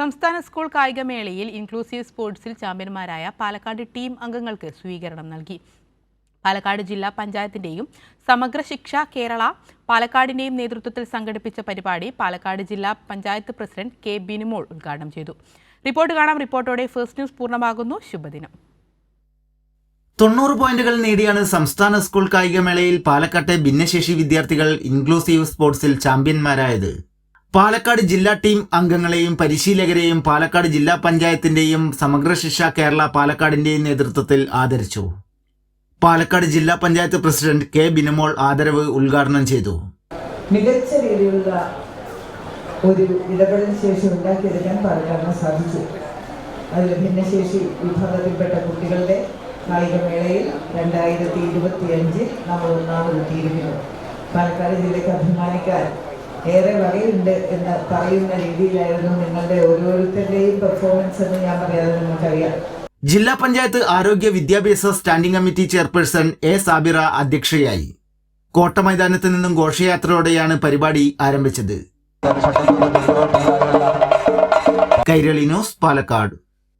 സംസ്ഥാന school കായികമേളയിൽ inclusive സ്പോർട്സിൽ ചാമ്പ്യന്മാരായ പാലക്കാട് ടീം അംഗങ്ങൾക്ക് സ്വീകരണം നൽകി. പാലക്കാട് ജില്ലാ പഞ്ചായത്തിന്റെയും സമഗ്ര ശിക്ഷ കേരള പാലക്കാടിന്റെയും നേതൃത്വത്തിൽ സംഘടിപ്പിച്ച പരിപാടി പാലക്കാട് ജില്ലാ പഞ്ചായത്ത് പ്രസിഡന്റ് കെ ബിനുമോൾ ഉദ്ഘാടനം ചെയ്തു. റിപ്പോർട്ട് കാണാം. റിപ്പോർട്ടോടെ ഫസ്റ്റ് ന്യൂസ് പൂർണമാകുന്നു. ശുഭദിനം. തൊണ്ണൂറ് പോയിന്റുകൾ നേടിയാണ് സംസ്ഥാന സ്കൂൾ കായികമേളയിൽ പാലക്കാട്ടെ ഭിന്നശേഷി വിദ്യാർത്ഥികൾ ഇൻക്ലൂസീവ് സ്പോർട്സിൽ ചാമ്പ്യന്മാരായത്. പാലക്കാട് ജില്ലാ ടീം അംഗങ്ങളെയും പരിശീലകരെയും പാലക്കാട് ജില്ലാ പഞ്ചായത്തിന്റെയും സമഗ്ര ശിക്ഷ കേരള പാലക്കാടിന്റെയും നേതൃത്വത്തിൽ ആദരിച്ചു. പാലക്കാട് ജില്ലാ പഞ്ചായത്ത് പ്രസിഡന്റ് കെ ബിനുമോൾ ആദരവ് ഉദ്ഘാടനം ചെയ്തു. മികച്ച രീതിയിലുള്ള ഒരു ഇടപെടൽ ശേഷി ഉണ്ടാക്കിയെടുക്കാൻ പാലക്കാടിന് സാധിച്ചു. അതിൽ ഭിന്നശേഷി വിഭാഗത്തിൽപ്പെട്ട കുട്ടികളുടെ കായികമേളയിൽ രണ്ടായിരത്തി ഇരുപത്തി അഞ്ചിൽ നമ്മൾ ഒന്നാമതെത്തിയിരിക്കുന്നു പാലക്കാട് ജില്ലയ്ക്ക് അഭിമാനിക്കാൻ ഏറെ വകയുണ്ട് എന്ന് പറയുന്ന രീതിയിലായിരുന്നു നിങ്ങളുടെ ഓരോരുത്തരുടെയും പെർഫോമൻസ് എന്ന് ഞാൻ പറയാതെ നിങ്ങൾക്കറിയാം. ജില്ലാ പഞ്ചായത്ത് ആരോഗ്യ വിദ്യാഭ്യാസ standing committee chairperson A Sabira അധ്യക്ഷയായി. കോട്ട മൈതാനത്ത് നിന്നും ഘോഷയാത്രയോടെയാണ് പരിപാടി ആരംഭിച്ചത്. കൈരളി ന്യൂസ് പാലക്കാട്.